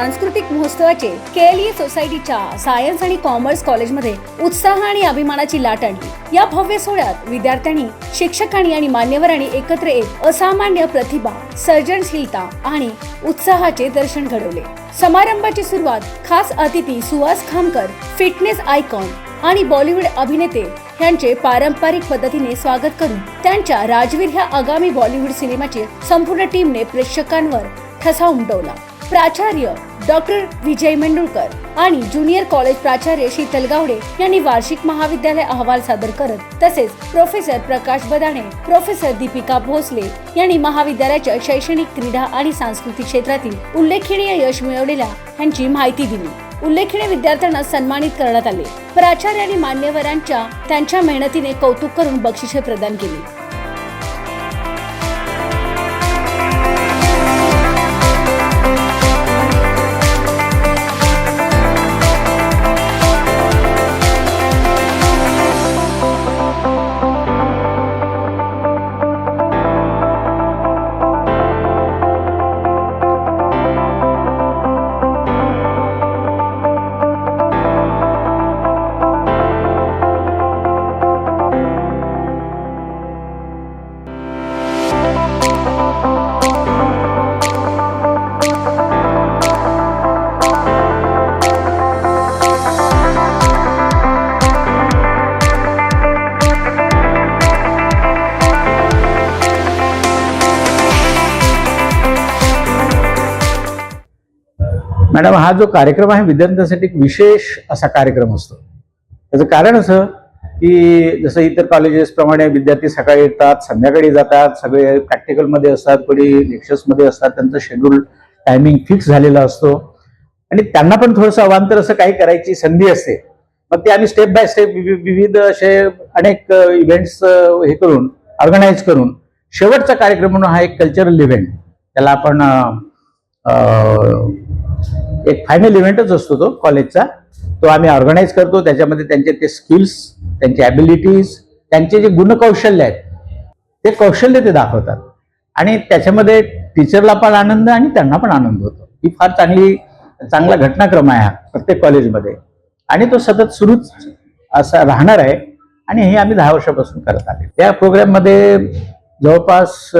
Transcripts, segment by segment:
सांस्कृतिक महोत्सवाचे केएलई सोसायटीच्या सायन्स आणि कॉमर्स कॉलेजमध्ये उत्साह आणि अभिमानाची लाट आणली या भव्य सोहळ्यात विद्यार्थ्यांनी शिक्षकांनी आणि मान्यवरांनी एकत्र येत असामान्य प्रतिभा सर्जनशीलता आणि उत्साहाचे दर्शन घडवले. समारंभाची सुरुवात खास अतिथी सुहास खामकर फिटनेस आयकॉन आणि बॉलिवूड अभिनेते यांचे पारंपरिक पद्धतीने स्वागत करून त्यांच्या राजवीर ह्या आगामी बॉलिवूड सिनेमाची संपूर्ण टीमने प्रेक्षकांवर ठसा उमटवला. प्राचार्य डॉक्टर विजय मेंडुळकर आणि ज्युनियर कॉलेज प्राचार्य शीतल गावडे यांनी वार्षिक महाविद्यालय अहवाल सादर करत तसेच प्रोफेसर प्रकाश बदाणे प्रोफेसर दीपिका भोसले यांनी महाविद्यालयाच्या शैक्षणिक क्रीडा आणि सांस्कृतिक क्षेत्रातील उल्लेखनीय यश मिळवलेल्या यांची माहिती दिली. उल्लेखनीय विद्यार्थ्यांना सन्मानित करण्यात आले. प्राचार्य आणि मान्यवरांच्या त्यांच्या मेहनतीने कौतुक करून बक्षिसे प्रदान केली. मॅडम हा जो कार्यक्रम आहे विद्यार्थ्यांसाठी एक विशेष असा कार्यक्रम असतो. त्याचं कारण असं की जसं इतर कॉलेजेसप्रमाणे विद्यार्थी सकाळी येतात संध्याकाळी जातात सगळे प्रॅक्टिकलमध्ये असतात कोणी लेक्चर्समध्ये असतात त्यांचं शेड्यूल टायमिंग फिक्स झालेला असतो. आणि त्यांना पण थोडंसं अवांतर असं काही करायची संधी असते. मग ते आम्ही स्टेप बाय स्टेप विविध असे अनेक इव्हेंट्स हे करून ऑर्गनाईज करून शेवटचा कार्यक्रम म्हणून हा एक कल्चरल इव्हेंट त्याला आपण एक फायनल इव्हेंटच असतो तो कॉलेजचा तो आम्ही ऑर्गनाईज करतो. त्याच्यामध्ये त्यांचे ते स्किल्स त्यांचे ॲबिलिटीज त्यांचे जे गुणकौशल्य आहेत ते कौशल्य ते दाखवतात. आणि त्याच्यामध्ये टीचरला पण आनंद आणि त्यांना पण आनंद होतो. ही फार चांगली चांगला घटनाक्रम आहे हा प्रत्येक कॉलेजमध्ये आणि तो सतत सुरूच असा राहणार आहे आणि हे आम्ही दहा वर्षापासून करत आले त्या प्रोग्राममध्ये जवळपास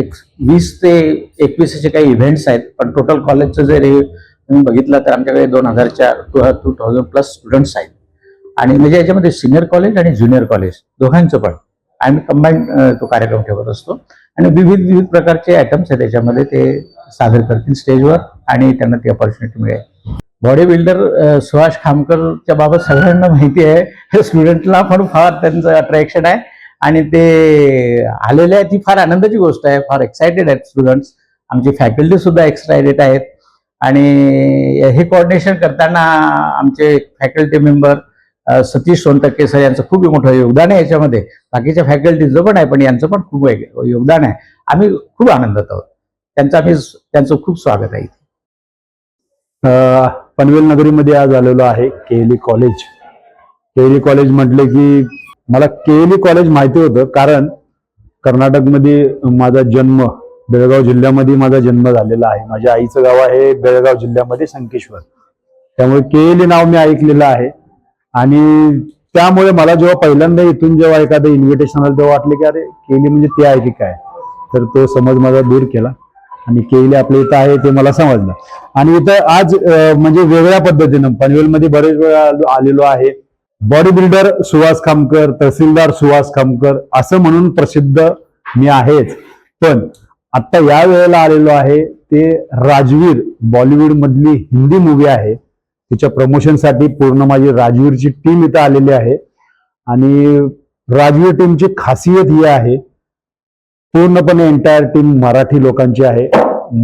एक वीस ते एकवीस असे काही इव्हेंट्स आहेत. पण टोटल कॉलेजचं जर हे तुम्ही बघितलं तर आमच्याकडे दोन हजारच्या two two thousand plus students आहेत. आणि म्हणजे याच्यामध्ये सिनियर कॉलेज आणि ज्युनियर कॉलेज दोघांचं पण. आम्ही कंबाईंड तो कार्यक्रम ठेवत असतो. आणि विविध विविध प्रकारचे आयटम्स आहेत. त्याच्यामध्ये ते सादर करतील स्टेजवर आणि त्यांना ती ऑपॉर्च्युनिटी मिळेल. बॉडी बिल्डर सुहास खामकरच्या बाबत सगळ्यांना माहिती आहे. स्टुडंटला पण फार त्यांचं अट्रॅक्शन आहे. आणि ते आलेले आहेत ही फार आनंदाची गोष्ट आहे फार एक्सायटेड आहेत स्टुडंट्स आमची फॅकल्टी सुद्धा एक्सायटेड आहेत. आणि हे कोऑर्डिनेशन करताना आमचे faculty member Satish Sontakke sir यांचं खूप मोठं योगदान आहे याच्यामध्ये. बाकीच्या फॅकल्टीचं पण आहे पण यांचं पण खूप योगदान आहे. आम्ही खूप आनंदात आहोत. त्यांचं आम्ही त्यांचं खूप स्वागत आहे पनवेल नगरीमध्ये आज आलेलो आहे केएलई कॉलेज केएलई कॉलेज म्हटलं की मला केएली कॉलेज माहिती होतं कारण कर्नाटकमध्ये माझा जन्म बेळगाव जिल्ह्यामध्ये माझा जन्म झालेला आहे. माझ्या आईचं गाव आहे बेळगाव जिल्ह्यामध्ये संकेश्वर. त्यामुळे केएली नाव मी ऐकलेलं आहे. आणि त्यामुळे मला जेव्हा पहिल्यांदा इथून जेव्हा एखादं इन्व्हिटेशन आलं तेव्हा वाटलं की अरे केली म्हणजे ते आहे की काय? तर तो समज माझा दूर केला. आणि केली आपल्या इथं आहे ते मला समजलं. आणि इथं आज म्हणजे वेगळ्या पद्धतीनं पनवेलमध्ये बरेच वेळा आलेलो आहे. बॉडी बिल्डर सुहास खामकर तहसीलदार सुहास खामकर असं म्हणून प्रसिद्ध मी आहेच. पण आता या वेळेला आलेलो आहे ते राजवीर बॉलिवूड मधली हिंदी मूवी आहे. तिच्या प्रमोशनसाठी पूर्ण माझी राजवीरची टीम इथं आलेली आहे. आणि राजवीर टीमची खासियत ही आहे पूर्णपणे एंटायर टीम मराठी लोकांची आहे.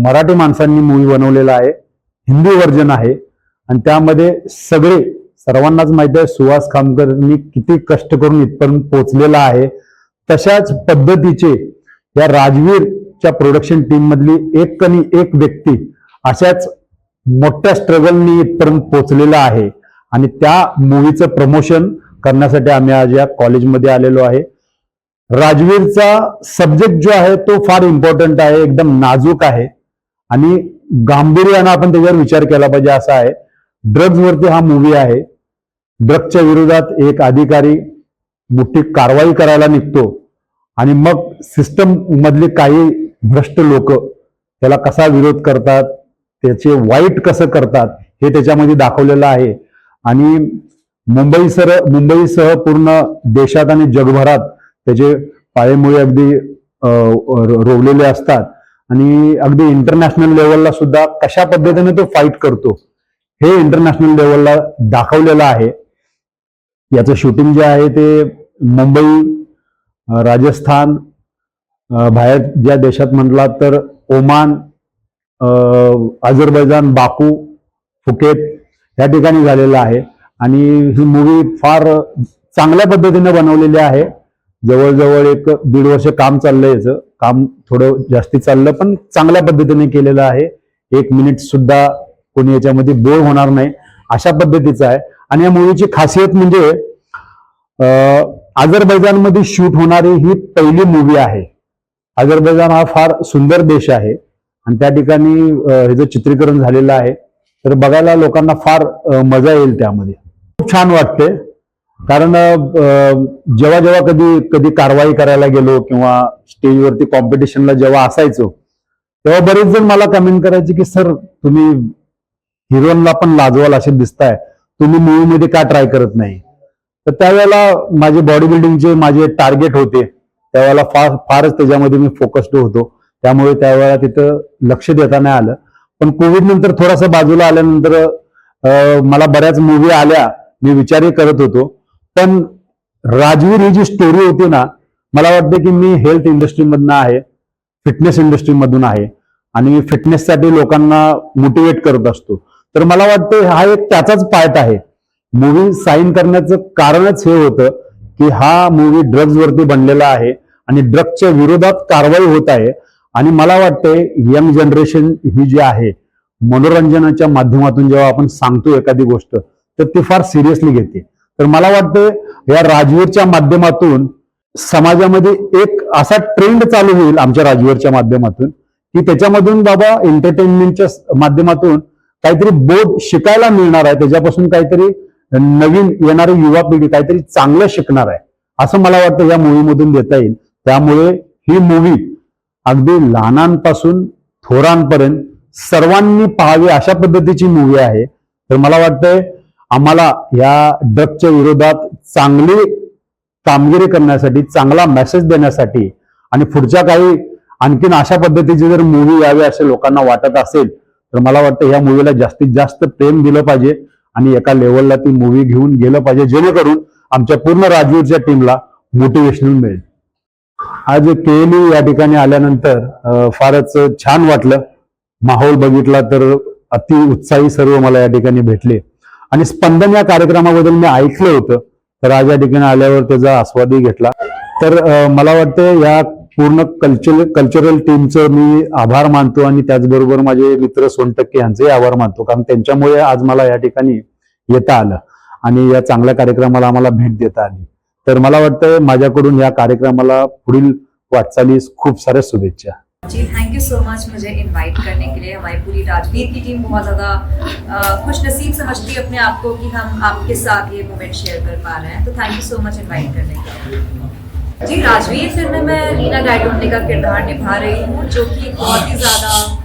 मराठी माणसांनी मूवी बनवलेला आहे. हिंदी व्हर्जन आहे. आणि त्यामध्ये सगळे सर्वांनाच माहिती आहे सुहास खामकरनी किती कष्ट करून इथपर्यंत पोहोचलेला आहे. तशाच पद्धतीचे या राजवीरच्या प्रोडक्शन टीम मधली एक कणी एक व्यक्ती अशाच मोठ्या स्ट्रगलनी इथपर्यंत पोहोचलेला आहे. आणि त्या मूवीचं प्रमोशन करण्यासाठी आम्ही आज या कॉलेजमध्ये आलेलो आहे. राजवीरचा सब्जेक्ट जो आहे तो फार इम्पॉर्टंट आहे एकदम नाजूक आहे. आणि गांभीर्यानं आपण त्याच्यावर विचार केला पाहिजे असा आहे. ड्रग्जवरती हा मूवी आहे. ड्रगच्या विरोधात एक अधिकारी मोठी कारवाई करायला निघतो आणि मग सिस्टम मधले काही भ्रष्ट लोक त्याला कसा विरोध करतात त्याचे वाईट कसं करतात हे त्याच्यामध्ये दाखवलेलं आहे. आणि मुंबई सर मुंबईसह पूर्ण देशात आणि जगभरात त्याचे पाळेमुळे अगदी रोवलेले असतात. आणि अगदी इंटरनॅशनल लेवलला सुद्धा कशा पद्धतीने तो फाईट करतो हे इंटरनॅशनल लेवलला दाखवलेलं आहे. याचं शूटिंग जे आहे ते मुंबई राजस्थान बाहेर ज्या देशात म्हटला तर ओमान अझरबैजान बाकू फुकेत या ठिकाणी झालेलं आहे. आणि ही मूवी फार चांगल्या पद्धतीने बनवलेली आहे. जवळजवळ एक दीड वर्ष काम चाललंय याचं. काम थोडं जास्ती चाललं पण चांगल्या पद्धतीने केलेलं आहे. एक मिनिट सुद्धा कोणी याच्यामध्ये बोर होणार नाही. अशा पद्धतीचं आहे. आणि या मूवीची खासियत म्हणजे अझरबैजानमध्ये शूट होणारी ही पहिली मूवी आहे. अझरबैजान हा फार सुंदर देश आहे. आणि त्या ठिकाणी ह्याचं चित्रीकरण झालेलं आहे तर बघायला लोकांना फार मजा येईल त्यामध्ये. खूप छान वाटते. कारण जेव्हा जेव्हा कधी कधी कारवाई करायला गेलो किंवा स्टेजवरती कॉम्पिटिशनला जेव्हा असायचो तेव्हा बरेच जण मला कमेंट करायचे की सर तुम्ही हिरोनला पण लाजवाल असे दिसताय. तुम्ही मूवीमध्ये का ट्राय करत नाही? तर त्यावेळेला माझे बॉडी बिल्डिंगचे माझे टार्गेट होते. त्यावेळेला फार फारच त्याच्यामध्ये मी फोकस्ड होतो. त्यामुळे त्यावेळेला तिथं लक्ष देता नाही आलं. पण कोविड नंतर थोडासा बाजूला आल्यानंतर मला बऱ्याच मूवी आल्या. मी विचारही करत होतो. पण राजवीर ही जी स्टोरी होती ना मला वाटतं की मी हेल्थ इंडस्ट्रीमधनं आहे फिटनेस इंडस्ट्रीमधून आहे. आणि मी फिटनेससाठी लोकांना मोटिवेट करत असतो. तर मला वाटतं हा एक त्याचाच पार्ट आहे. मूवी साईन करण्याचं कारणच हे होतं की हा मूवी ड्रग्ज वरती बनलेला आहे आणि ड्रग्जच्या विरोधात कारवाई होत आहे. आणि मला वाटतंय यंग जनरेशन ही जी आहे मनोरंजनाच्या माध्यमातून जेव्हा आपण सांगतो एखादी गोष्ट तर ती फार सिरियसली घेते. तर मला वाटतं या राजवीरच्या माध्यमातून समाजामध्ये एक असा ट्रेंड चालू होईल आमच्या राजवीरच्या माध्यमातून की त्याच्यामधून बाबा एंटरटेनमेंटच्या माध्यमातून काहीतरी बोध शिकायला मिळणार आहे. त्याच्यापासून काहीतरी नवीन येणारी युवा पिढी काहीतरी चांगलं शिकणार आहे. असं मला वाटतं या मूवीमधून देता येईल. त्यामुळे ही मूवी अगदी लहानांपासून थोरांपर्यंत सर्वांनी पाहावी अशा पद्धतीची मूवी आहे. तर मला वाटतंय आम्हाला या ड्रगच्या विरोधात चांगली कामगिरी करण्यासाठी चांगला मेसेज देण्यासाठी आणि पुढच्या काही आणखीन अशा पद्धतीची जर मूवी यावी असे लोकांना वाटत असेल तर मला वाटतं ह्या मूवीला जास्तीत जास्त प्रेम दिलं पाहिजे आणि एका लेवलला ती मूवी घेऊन गेलं पाहिजे जेणेकरून आमच्या पूर्ण राजवीरच्या टीमला मोटिवेशनल मिळेल. आज केली या ठिकाणी आल्यानंतर फारच छान वाटलं. माहोल बघितला तर अति उत्साही सर्व मला या ठिकाणी भेटले. आणि स्पंदन या कार्यक्रमाबद्दल मी ऐकलं होतं. तर आज या ठिकाणी आल्यावर त्याचा आस्वादही घेतला. तर मला वाटतं या पूर्ण कल्चर कल्चरल टीमचं मी आभार मानतो आणि त्याचबरोबर माझे मित्र सोनटक्के यांचे आभार मानतो. कारण त्यांच्यामुळे आज मला या ठिकाणी येता आलं आणि या चांगल्या कार्यक्रमाला आम्हाला भेट देता आली. तर मला वाटतं माझ्याकडून या कार्यक्रमाला पुढील वाटचालीस खूप साऱ्या शुभेच्छा. जी थैंक यू सो मच मुझे इनवाइट करने के लिए. हमारी पूरी राजवीर की टीम बहुत ज़्यादा खुश नसीब समझती है अपने आप को कि हम आपके साथ ये मोमेंट शेयर कर पा रहे हैं. तो thank you so much invite करने के लिए. जी, राजवीर फ़िल्म में मैं लीना गायटोंडे का किरदार निभा रही हूँ, जो कि बहुत ही ज़्यादा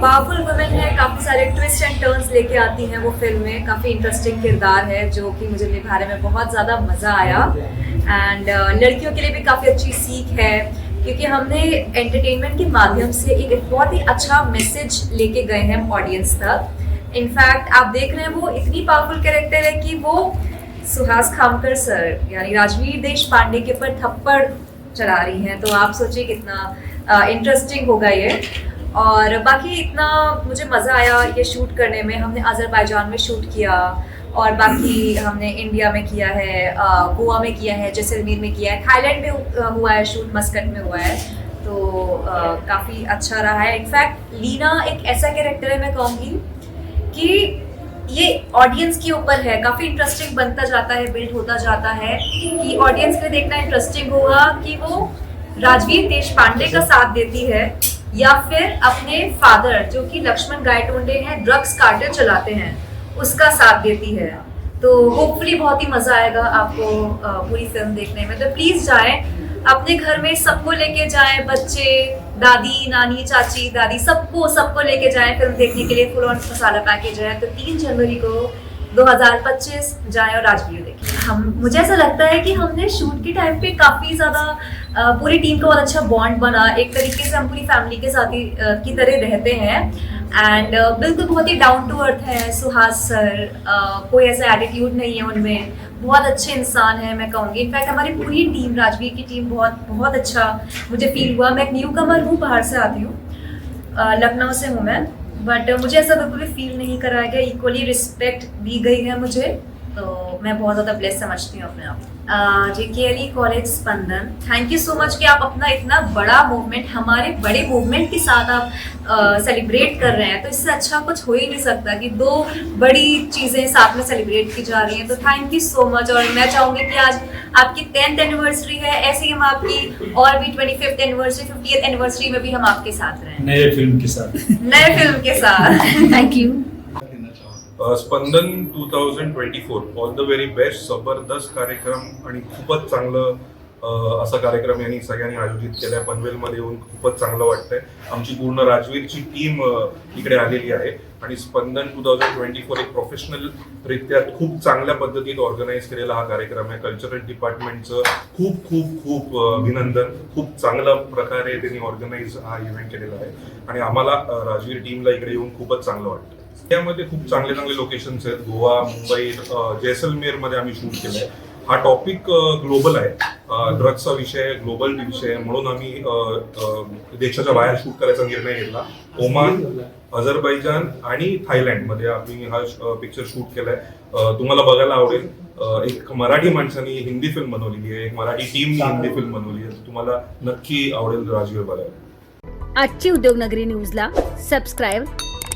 पावरफुल वुमेन है। काफ़ी सारे ट्विस्ट एंड टर्न्स लेके आती हैं वो फ़िल्म में। काफ़ी इंटरेस्टिंग किरदार है, जो कि मुझे निभाने में बहुत ज़्यादा मज़ा आया। एंड लड़कियों के लिए भी काफ़ी अच्छी सीख है, क्योंकि हमने एंटरटेनमेंट के माध्यम से एक बहुत ही अच्छा मैसेज लेके गए हैं ऑडियंस तक। इनफैक्ट आप देख रहे हैं वो इतनी पावरफुल कैरेक्टर है कि वो सुहास खामकर सर, यानी राजवीर देश पांडे के ऊपर थप्पड़ चला रही हैं तो आप सोचिए कितना इंटरेस्टिंग होगा ये। और बाकी इतना मुझे मज़ा आया ये शूट करने में, हमने अजरबैजान में शूट किया, और बाकी हमने इंडिया में किया है गोवा में किया है, जैसलमेर में किया है, थाईलैंड में हुआ है शूट, मस्कट में हुआ है तो काफ़ी अच्छा रहा है। इनफैक्ट लीना एक ऐसा कैरेक्टर है मैं कहूँगी कि ये ऑडियंस के ऊपर है। काफ़ी इंटरेस्टिंग बनता जाता है बिल्ड होता जाता है कि ऑडियंस के देखना इंटरेस्टिंग होगा कि वो राजवीर देश पांडे का साथ देती है या फिर अपने फादर जो कि लक्ष्मण गायटोंडे हैं ड्रग्स कार्टेल चलाते हैं, उसका साथ देती है। तो होपफुली बहुत ही मज़ा आएगा आपको पूरी फ़िल्म देखने में। तो प्लीज़ जाएँ, अपने घर में सबको लेके जाएँ, बच्चे दादी, नानी, चाची, दादी सबको सबको लेके जाएँ फ़िल्म देखने के लिए फुल ऑन मसाला पैकेज है। तो तीन जनवरी को 2025 जाएँ और राजवीर देखें हम, मुझे ऐसा लगता है कि हमने शूट के टाइम पे काफ़ी ज़्यादा पूरी टीम का बहुत अच्छा बॉन्ड बना। एक तरीके से हम पूरी फैमिली के साथ ही की तरह रहते हैं। एंड बिल्कुल बहुत ही डाउन टू अर्थ है सुहास सर। कोई ऐसा एटीट्यूड नहीं है उनमें। बहुत अच्छे इंसान हैं, मैं कहूँगी। इनफैक्ट हमारी पूरी टीम राजवीर की टीम बहुत बहुत अच्छा मुझे फील हुआ। मैं एक न्यू कमर हूँ, बाहर से आती हूँ। लखनऊ से हूँ मैं। बट मुझे ऐसा बिल्कुल भी फील नहीं कराया गया। इक्वली रिस्पेक्ट दी गई है मुझे। तो मैं बहुत ज़्यादा ब्लेस समझती हूँ अपने आप को। अ, J K L E college Spandan thank you so much कि आप अपना इतना बड़ा मूवमेंट हमारे बड़े मूवमेंट के साथ आप सेलिब्रेट कर रहे हैं। तो इससे अच्छा कुछ हो ही नहीं सकता कि दो बड़ी चीज़ें साथ में सेलिब्रेट की जा रही हैं। तो थैंक यू सो मच और मैं चाहूँगी कि आज आपकी टेंथ एनिवर्सरी है। ऐसे ही हम आपकी और भी twenty fifth anniversary fifty anniversary में भी हम आपके साथ रहें। नए फ़िल्म के साथ। नए फ़िल्म के साथ। Thank you Spandan two thousand twenty four all the very best जबरदस्त कार्यक्रम आणि खूपच चांगलं असा कार्यक्रम यांनी सगळ्यांनी आयोजित केला आहे पनवेलमध्ये येऊन खूपच चांगलं वाटतंय. आमची पूर्ण राजवीरची टीम इकडे आलेली आहे. आणि Spandan two thousand twenty four एक प्रोफेशनल रित्या खूप चांगल्या पद्धतीत ऑर्गनाईज केलेला हा कार्यक्रम आहे. कल्चरल डिपार्टमेंटचं खूप खूप खूप अभिनंदन. खूप चांगल्या प्रकारे त्यांनी ऑर्गनाईज हा इव्हेंट केलेला आहे. आणि आम्हाला राजवीर टीमला इकडे येऊन खूपच चांगलं वाटतं त्यामध्ये खूप चांगले चांगले लोकेशन्स आहेत. गोवा मुंबई जैसलमेरमध्ये आम्ही शूट केलंय. हा टॉपिक ग्लोबल आहे. ड्रग्सचा विषय ग्लोबल विषय आहे. म्हणून आम्ही देशाच्या बाहेर शूट करायचा निर्णय घेतला. ओमान अझरबैजान आणि थायलंडमध्ये आम्ही हा पिक्चर शूट केलाय. तुम्हाला बघायला आवडेल. एक मराठी माणसाने हिंदी फिल्म बनवलेली आहे. एक मराठी टीमने हिंदी फिल्म बनवली आहे. तुम्हाला नक्की आवडेल राजवीर बघायला. आजची उद्योगनगरी न्यूजला सबस्क्राईब